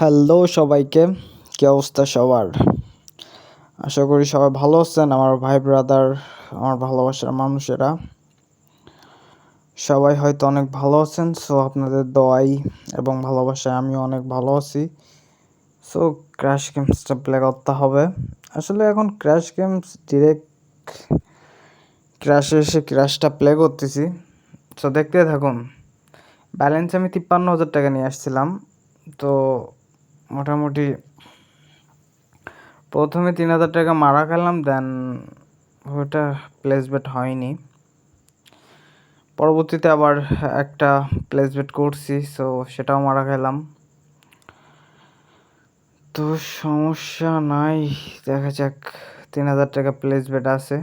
Hello সবাইকে, কি অবস্থা সবার? আশা করি সবাই ভালো আছেন, আমার ভাই ব্রাদার আমার ভালোবাসার মানুষেরা। সবাই হয়তো অনেক ভালো আছেন সো আপনাদের দোয়াই এবং ভালোবাসায় আমি অনেক ভালো আছি। সো ক্র্যাশ গেমসটা প্লে করতে হবে। আসলে এখন ক্র্যাশ গেমস ডিরেক্ট ক্র্যাশে এসে ক্র্যাশটা প্লে করতেছি। সো দেখতে থাকুন। ব্যালেন্স আমি তিপ্পান্ন হাজার টাকা নিয়ে আসছিলাম। তো মোটামুটি প্রথমে তিন হাজার টাকা মারা খেলাম দেন ওটা প্লেসবেট হয়নি। পরবর্তীতে আবার একটা প্লেসবেট করছি সো সেটাও মারা খেলাম। তো সমস্যা নাই, দেখা যাক, তিন হাজার টাকা প্লেসবেট আছে।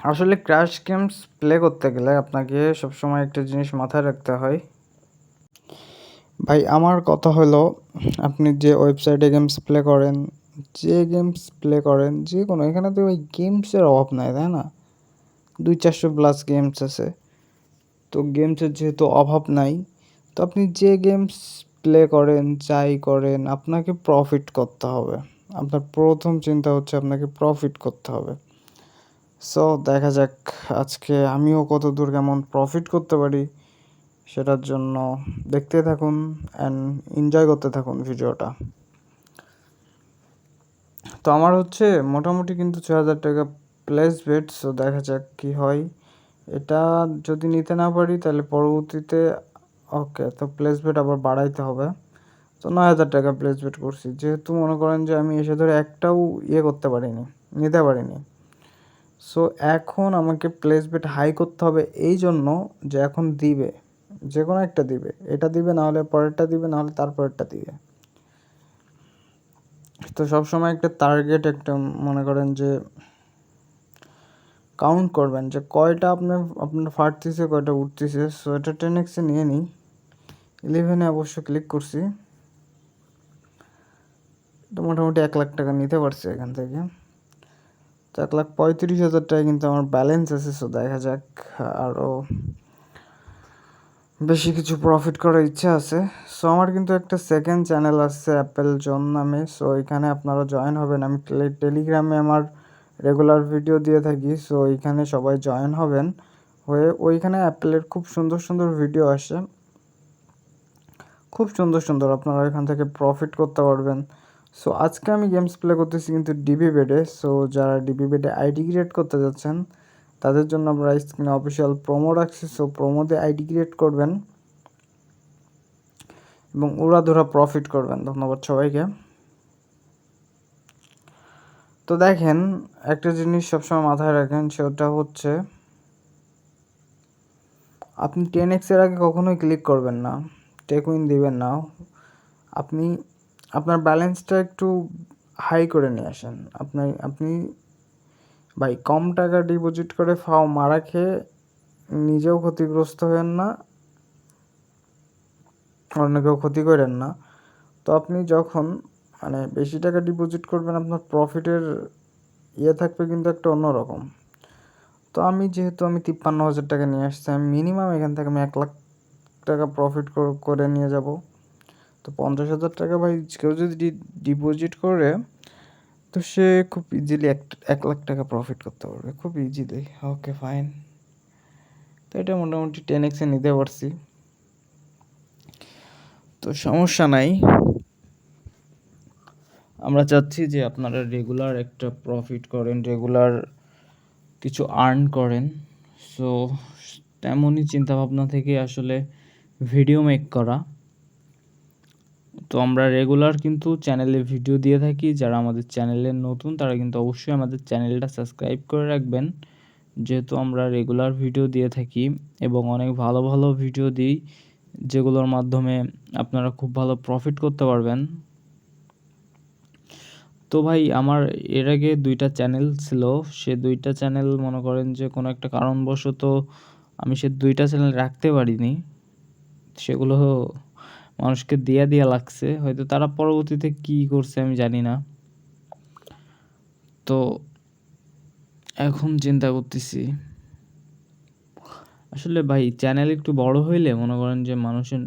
আসলে ক্র্যাশ গেমস প্লে করতে গেলে আপনাকে সবসময় একটা জিনিস মাথায় রাখতে হয়। ভাই, আমার কথা হলো, আপনি যে ওয়েবসাইটে গেমস প্লে করেন, যে গেমস প্লে করেন, যে কোনো, এখানে তো ওই গেমসের অভাব নাই, তাই না? দুই চারশো প্লাস গেমস আছে। তো গেমসের যেহেতু অভাব নাই, তো আপনি যে গেমস প্লে করেন, যাই করেন, আপনাকে প্রফিট করতে হবে। আপনার প্রথম চিন্তা হচ্ছে আপনাকে প্রফিট করতে হবে। সো দেখা যাক আজকে আমিও কত দূর কেমন প্রফিট করতে পারি সেটার জন্য দেখতে থাকুন অ্যান্ড এনজয় করতে থাকুন ভিডিওটা। তো আমার হচ্ছে মোটামুটি কিন্তু ছ হাজার টাকা প্লেস বেড সো দেখা যাক কী হয়। এটা যদি নিতে না পারি তাহলে পরবর্তীতে ওকে তো প্লেস বেড আবার বাড়াইতে হবে। তো নয় হাজার টাকা প্লেস বেড করছি। যেহেতু মনে করেন যে আমি এসে ধরে একটাও ইয়ে করতে পারিনি, নিতে পারিনি। সো এখন আমাকে প্লেস বেট হাই করতে হবে এই জন্য যে এখন দিবে, যে কোনো একটা দিবে। এটা দিবে, না হলে পরেরটা দিবে, না হলে তারপরেরটা দিবে। তো সবসময় একটা টার্গেট একটা মনে করেন যে কাউন্ট করবেন যে কয়টা আপনার আপনার ফাটতেছে, কয়টা উঠতেছে। সো এটা টেন এক্সে নিয়ে নিই। ইলেভেনে অবশ্য ক্লিক করছি। তো মোটামুটি এক লাখ টাকা নিতে পারছি এখান থেকে। তো এক লাখ পঁয়ত্রিশ হাজার টাকা কিন্তু আমার ব্যালেন্স আছে সো দেখা যাক আরও বেশি কিছু প্রফিট করার ইচ্ছা আছে। সো আমার কিন্তু একটা সেকেন্ড চ্যানেল আছে অ্যাপেল জোন নামে সো এখানে আপনারা জয়েন হবেন। আমি টেলিগ্রামে আমার রেগুলার ভিডিও দিয়ে থাকি সো এখানে সবাই জয়েন হবেন। হয়ে ওইখানে অ্যাপেলের খুব সুন্দর সুন্দর ভিডিও আসে। খুব সুন্দর সুন্দর, আপনারা এখান থেকে প্রফিট করতে পারবেন। সো আজকে আমি গেমস প্লে করতেছি কিন্তু ডিবি বেডে সো যারা ডিবি বেডে আইডি ক্রিয়েট করতে যাচ্ছেন, তাদের জন্য আমরা স্ক্রিনে অফিসিয়াল প্রোমো রাখছি। সো প্রোমোতে আইডি ক্রিয়েট করবেন এবং উড়াধুরা প্রফিট করবেন। ধন্যবাদ সবাইকে। তো দেখেন, একটা জিনিস সবসময় মাথায় রাখেন, সেটা হচ্ছে আপনি টেন এক্সের আগে কখনোই ক্লিক করবেন না। টেকুইন দিবেন না। আপনি আপনার ব্যালেন্সটা একটু হাই করে নিয়ে আসেন। আপনার আপনি ভাই কম টাকা ডিপোজিট করে ফাও মারা খেয়ে নিজেও ক্ষতিগ্রস্ত হবেন না, অন্যকেও ক্ষতি করেন না। তো আপনি যখন মানে বেশি টাকা ডিপোজিট করবেন, আপনার প্রফিটের ইয়ে থাকবে কিন্তু একটা অন্যরকম। তো আমি যেহেতু আমি তিপ্পান্ন হাজার টাকা নিয়ে আসছি, আমি মিনিমাম এখান থেকে আমি এক লাখ টাকা প্রফিট করে নিয়ে যাব। তো পঞ্চাশ হাজার টাকা ভাই, কেউ যদি ডিপোজিট করে, তো সে খুব ইজিলি এক এক লাখ টাকা প্রফিট করতে পারবে। খুব ইজিলি ওকে ফাইন তো এটা মোটামুটি টেন এক্সে নিতে পারছি। তো সমস্যা নাই। আমরা চাচ্ছি যে আপনারা রেগুলার একটা প্রফিট করেন রেগুলার কিছু আর্ন করেন। সো তেমনই চিন্তাভাবনা থেকে আসলে ভিডিও মেক করা। তো আমরা রেগুলার কিন্তু চ্যানেলে ভিডিও দিয়ে থাকি। যারা আমাদের চ্যানেলে নতুন, তারা কিন্তু অবশ্যই আমাদের চ্যানেলটা সাবস্ক্রাইব করে রাখবেন। যেহেতু আমরা রেগুলার ভিডিও দিয়ে থাকি এবং অনেক ভালো ভালো ভিডিও দিই, যেগুলোর মাধ্যমে আপনারা খুব ভালো প্রফিট করতে পারবেন। তো ভাই, আমার এর আগে দুইটা চ্যানেল ছিল। সে দুইটা চ্যানেল মনে করেন যে কোনো একটা কারণবশত আমি সে দুইটা চ্যানেল রাখতে পারিনি। সেগুলো মানুষকে দিয়া দিয়া লাগছে। হয়তো তারা পরবর্তীতে কি করছে আমি জানি না। তো এখন চিন্তা করতেছি। আসলে ভাই চ্যানেল একটু বড় হইলে মনে করেন যে মানুষের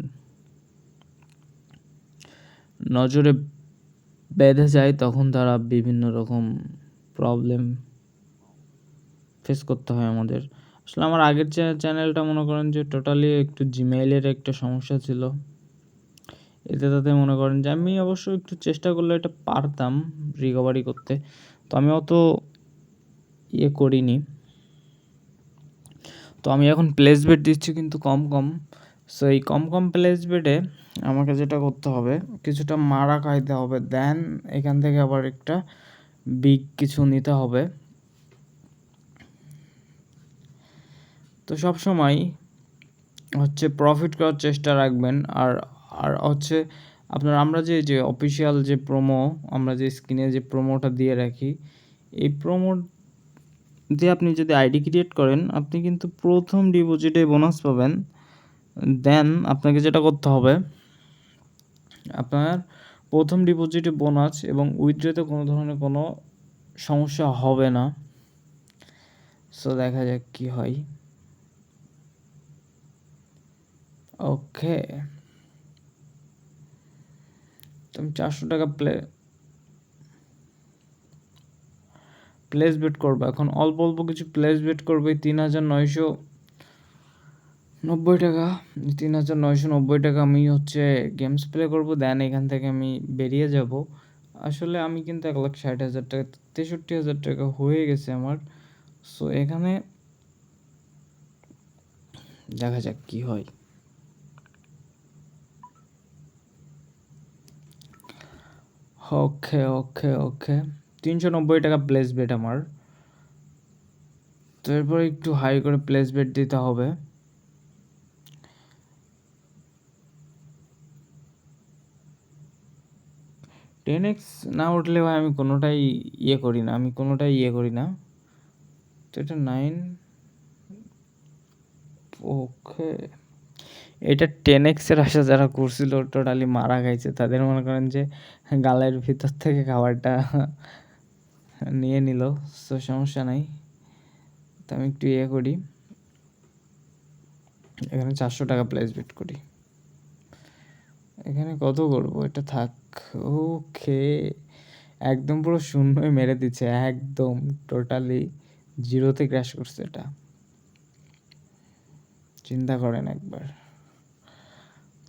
নজরে বেঁধে যায়, তখন তারা বিভিন্ন রকম প্রবলেম ফেস করতে হয় আমাদের। আসলে আমার আগের চ্যানেলটা মনে করেন যে টোটালি একটু জিমেইলের একটা সমস্যা ছিল। এতে তাতে মনে করেন যে আমি অবশ্য একটু চেষ্টা করলে এটা পারতাম রিকভারি করতে। তো আমি অত ইয়ে করিনি। তো আমি এখন প্লেস বেড দিচ্ছি কিন্তু কম কম। সো এই কম কম প্লেস বেডে আমাকে যেটা করতে হবে, কিছুটা মারা খাইতে হবে দেন এখান থেকে আবার একটা বিগ কিছু নিতে হবে। তো সব সময় হচ্ছে প্রফিট করার চেষ্টা রাখবেন, আর আর হচ্ছে আপনার আমরা যে যে অফিসিয়াল যে প্রোমো আমরা যে স্ক্রিনে যে প্রোমোটা দিয়ে রাখি, এই প্রোমো দিয়ে আপনি যদি আইডি ক্রিয়েট করেন, আপনি কিন্তু প্রথম ডিপোজিটে বোনাস পাবেন। দেন আপনাকে যেটা করতে হবে, আপনার প্রথম ডিপোজিটে বোনাস এবং উইথড্রতে কোনো ধরনের কোনো সমস্যা হবে না। সো দেখা যাক কি হয়। ওকে তুমি চারশো টাকা প্লে প্লেস বেট করব। এখন অল্প অল্প কিছু প্লেস বেট করবে তিন হাজার নয়শো নব্বই টাকা। তিন হাজার নয়শো নব্বই টাকা আমি হচ্ছে গেমস প্লে করব দেন এখান থেকে আমি বেরিয়ে যাব। আসলে আমি কিন্তু এক লাখ ষাট হাজার টাকা, তেষট্টি হাজার টাকা হয়ে গেছে আমার। সো এখানে দেখা যাক কি হয়। ওকে ওকে ওকে তিনশো নব্বই টাকা প্লেস বেট আমার। তো এরপর একটু হাই করে প্লেস বেট দিতে হবে। টেন এক্স না উঠলে ভাই আমি কোনোটাই ইয়ে করি না, আমি কোনোটাই ইয়ে করি না। তো এটা নাইন ওকে এটা টেন এক্সের আশা যারা করছিল টোটালি মারা খাইছে তাদের মনে করেন যে, গালের ভিতর থেকে খাবারটা নিয়ে নিল, তো সমস্যা নাই। তো আমি একটু ইয়ে করি। এখানে চারশো টাকা প্লেস বেট করি। এখানে কত করব? এটা থাক, ওকে। একদম পুরো শূন্যই মেরে দিচ্ছে, একদম। টোটালি জিরোতে ক্র্যাশ করছে এটা। চিন্তা করেন একবার।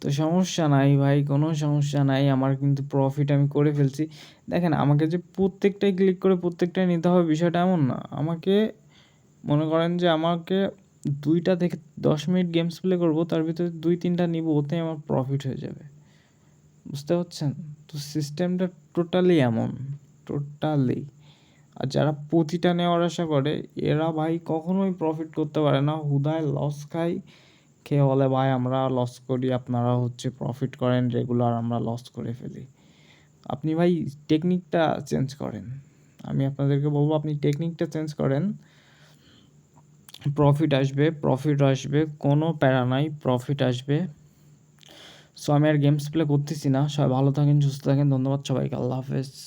তো সমস্যা নাই ভাই, কোনো সমস্যা নাই। আমার কিন্তু প্রফিট আমি করে ফেলছি। দেখেন, আমাকে যে প্রত্যেকটাই ক্লিক করে প্রত্যেকটাই নিতে হবে বিষয়টা এমন না। আমাকে মনে করেন যে আমাকে দুইটা থেকে দশ মিনিট গেমস প্লে করব, তার ভিতরে দুই তিনটা নিব ওতে আমার প্রফিট হয়ে যাবে। বুঝতে পারছেন? তো সিস্টেমটা টোটালি এমন টোটালি আর যারা প্রতিটা নেওয়ার আশা করে, এরা ভাই কখনোই প্রফিট করতে পারে না। হুদায় লস খায়। খেয়ে বলে, ভাই, আমরা লস করি, আপনারা হচ্ছে প্রফিট করেন রেগুলার আমরা লস করে ফেলি। আপনি ভাই টেকনিকটা চেঞ্জ করেন। আমি আপনাদেরকে বলব, আপনি টেকনিকটা চেঞ্জ করেন। প্রফিট আসবে প্রফিট আসবে, কোনো প্যারা নাই প্রফিট আসবে। সো আমি আর গেমস প্লে করতেছি না। সবাই ভালো থাকেন, সুস্থ থাকেন, ধন্যবাদ সবাইকে, আল্লাহ হাফেজ।